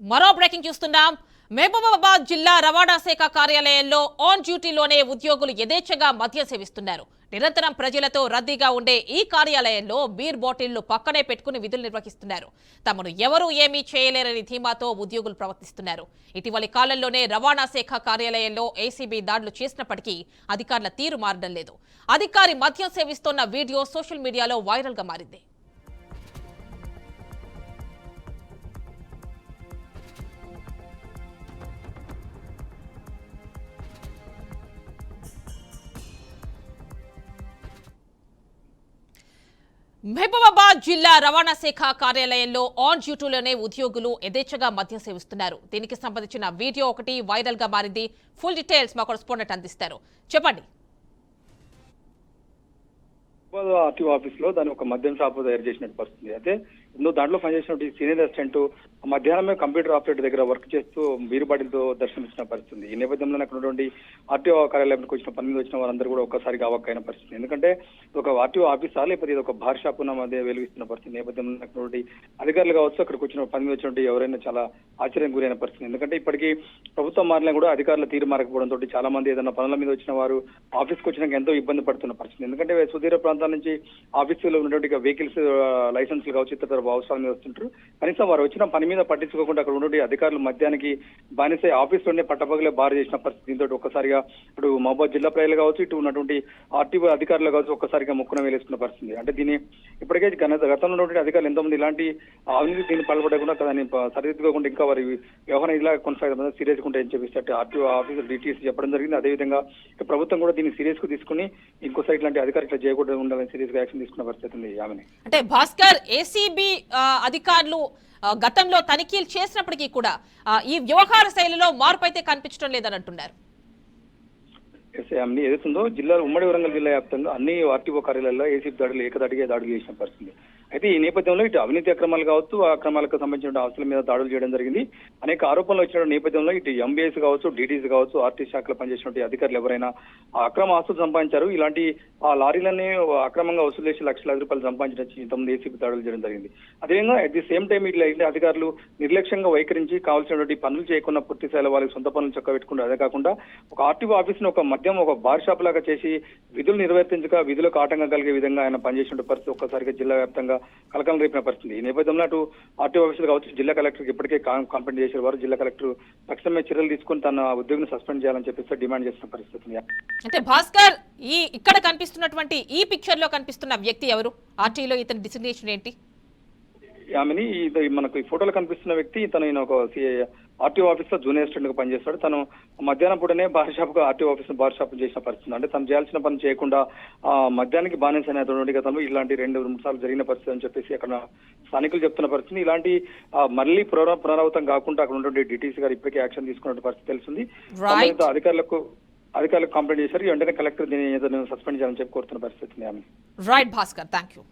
మరో బ్రేకింగ్ చూస్తున్నాం. మహబూబాబాద్ జిల్లా రవాణా శాఖ కార్యాలయంలో ఆన్ డ్యూటీలోనే ఉద్యోగులు యథేచ్ఛగా మద్యం సేవిస్తున్నారు. నిరంతరం ప్రజలతో రద్దీగా ఉండే ఈ కార్యాలయంలో బీర్ బాటిళ్ళు పక్కనే పెట్టుకుని విధులు నిర్వహిస్తున్నారు. తమను ఎవరూ ఏమీ చేయలేరని ధీమాతో ఉద్యోగులు ప్రవర్తిస్తున్నారు. ఇటీవలి కాలంలోనే రవాణా శాఖ కార్యాలయంలో ఏసీబీ దాడులు చేసినప్పటికీ అధికారుల తీరు మారడం లేదు. అధికారి మద్యం సేవిస్తున్న వీడియో సోషల్ మీడియాలో వైరల్గా మారింది. మహబూబాబాద్ జిల్లా రవాణా శాఖ కార్యాలయంలో ఆన్ డ్యూటీలోనే ఉద్యోగులు యథేచ్ఛగా మద్యం సేవిస్తున్నారు. దీనికి సంబంధించిన వీడియో ఒకటి వైరల్గా మారింది. ఫుల్ డీటెయిల్స్ మా కొరస్పాండెంట్ అందిస్తారు. చెప్పండి. ఆర్టీఓ ఆఫీస్లో దాని ఒక మద్యం షాప్ తయారు చేసినట్టు పరిస్థితి. అయితే ఇందులో దాంట్లో పనిచేసినటువంటి సీనియర్ అసిస్టెంట్ మధ్యాహ్నమే కంప్యూటర్ ఆపరేటర్ దగ్గర వర్క్ చేస్తూ బీరు బాటిల్తో దర్శనమిచ్చిన పరిస్థితి. ఈ నేపథ్యంలో అక్కడ ఆర్టీఓ కార్యాలయంకి వచ్చిన పని మీద వచ్చిన వారందరూ కూడా ఒక్కసారిగా అవక్కైన పరిస్థితి. ఎందుకంటే ఒక ఆర్టీఓ ఆఫీసా లేకపోతే ఇది ఒక బార్ షాప్ ఉన్న మధ్య పరిస్థితి. నేపథ్యంలో అక్కడ అధికారులు కావచ్చు అక్కడికి వచ్చిన పని మీద వచ్చినటువంటి ఎవరైనా చాలా ఆశ్చర్యం గురైన పరిస్థితి. ఎందుకంటే ఇప్పటికీ ప్రభుత్వం మారినా కూడా అధికారుల తీరు మారకపోవడంతో చాలా మంది ఏదైనా పనుల మీద వచ్చిన వారు ఆఫీస్కి వచ్చినాక ఎంతో ఇబ్బంది పడుతున్న పరిస్థితి. ఎందుకంటే సుదీర ప్రాంతాల నుంచి ఆఫీసులో ఉన్నటువంటి వెహికల్స్ లైసెన్స్లు కావచ్చు ఇతర అవసరాల వస్తుంటారు. కనీసం వారు వచ్చిన పని మీద పట్టించుకోకుండా అక్కడ ఉన్నటువంటి అధికారులు మధ్యానికి బానిస ఆఫీస్లోనే పట్టపగలే బారు చేసిన పరిస్థితి. దీంతో ఒక్కసారిగా ఇటు మహబాద్ జిల్లా ప్రజలు కావచ్చు ఇటు ఉన్నటువంటి ఆర్టీఓ అధికారులు కావచ్చు ఒక్కసారిగా ముక్కున వేలేసుకున్న పరిస్థితి. అంటే దీన్ని ఇప్పటికే గత గతంలో ఉన్నటువంటి అధికారులు ఎంతోమంది ఇలాంటి అవినీతి దీన్ని పాల్పడకుండా దాన్ని సరిదిద్దుకోకుండా ఇంకా వారి వ్యవహారం ఇలా కొనసాగడం సీరియస్గా అని చెప్పేసి అటు ఆర్టీఓ ఆఫీసర్ డిటిఎస్ చెప్పడం జరిగింది. అదేవిధంగా ప్రభుత్వం కూడా దీన్ని సీరియస్గా తీసుకుని ఇంకోసారి ఇట్లాంటి అధికారులు ఇట్లా చేయకూడదు ఉండాలని సీరియస్గా యాక్షన్ తీసుకున్న పరిస్థితి ఉంది ఆమె అంటే భాస్కర్ ఏసీబీ అధికారులు గతంలో తనిఖీలు చేసినప్పటికీ కూడా ఈ వ్యవహార శైలిలో మార్పు అయితే కనిపించడం లేదని అంటున్నారు ఎస్ అన్ని ఏదైతుందో జిల్లా ఉమ్మడి వరంగల్ జిల్లా వ్యాప్తంగా అన్ని ఆర్టీఓ కార్యాలయాల్లో ఏసీ దాడులు ఏకదాటిగా దాడులు చేసిన పరిస్థితి. అయితే ఈ నేపథ్యంలో ఇటు అవినీతి అక్రమాలు కావచ్చు ఆ అక్రమాలకు సంబంధించిన ఆస్తుల మీద దాడులు చేయడం జరిగింది. అనేక ఆరోపణలు వచ్చిన నేపథ్యంలో ఇటు ఎంబీఎస్ కావచ్చు డీటీసీ కావచ్చు ఆర్టీ శాఖలో పనిచేసినటువంటి అధికారులు ఎవరైనా అక్రమ ఆస్తులు సంపాదించారు. ఇలాంటి ఆ లారీలన్నీ అక్రమంగా వసూలు చేసి లక్షలాది రూపాయలు సంపాదించిన ఇంతమంది ఏసీపీ దాడులు చేయడం జరిగింది. అదేవిధంగా అట్ ది సేమ్ టైం ఇట్లా అధికారులు నిర్లక్ష్యంగా వైఖరించి కావాల్సినటువంటి పనులు చేయకుండా పూర్తి స్థాయిలో వాళ్ళకి సొంత పనులు చక్క పెట్టుకుంటారు అదే కాకుండా ఒక ఆర్టీఓ ఆఫీస్ను ఒక మద్యం ఒక బార్ షాప్ లాగా చేసి విధులు నిర్వర్తించక విధులకు ఆటంకం కలిగే విధంగా ఆయన పనిచేసిన పరిస్థితి ఒక్కసారిగా జిల్లా వ్యాప్తంగా కలకలం రేపిన పరిస్థితి. ఈ నేపథ్యంలో అటు ఆర్టీఓ ఆఫీసులు కావచ్చు జిల్లా కలెక్టర్కి ఇప్పటికే కంప్లైంట్ చేసిన వారు. జిల్లా కలెక్టర్ తక్షణమే చర్యలు తీసుకుని తన ఉద్యోగిని సస్పెండ్ చేయాలని చెప్పేసి డిమాండ్ చేసిన పరిస్థితి. అంటే భాస్కర్ ఈ ఇక్కడ కనిపిస్తున్నటువంటి ఈ పిక్చర్లో కనిపిస్తున్న వ్యక్తి ఎవరు? ఆర్టీలో ఇతని డిసిగ్నేషన్ ఏంటి? ఆమెని మనకు ఈ ఫోటోలో కనిపిస్తున్న వ్యక్తి తను ఒక ఆర్టీఓ ఆఫీస్లో జూనియర్ అసిస్టెంట్గా పనిచేస్తాడు. తను మధ్యాహ్నం పూటనే బార్ షాప్గా ఆర్టీఓ ఆఫీస్ బార్ షాప్ చేసిన పరిస్థితి అంటే తను చేయాల్సిన పని చేయకుండా ఆ మధ్యాహ్నానికి బానిస అనేటువంటి గతంలో ఇలాంటి రెండు మూడు సార్లు జరిగిన పరిస్థితి అని చెప్పేసి అక్కడ స్థానికులు చెప్తున్న పరిస్థితి. ఇలాంటి మళ్ళీ పునరా పునరావృతం కాకుండా అక్కడ ఉన్నటువంటి డిటీసీ గారు ఇప్పటికే యాక్షన్ తీసుకున్న పరిస్థితి తెలిసింది అధికారులకు అధికారులకు కంప్లైంట్ చేశారు. వెంటనే కలెక్టర్ దీన్ని సస్పెండ్ చేయాలని చెప్పి కోరుతున్న పరిస్థితి రైట్ భాస్కర్ థ్యాంక్ యూ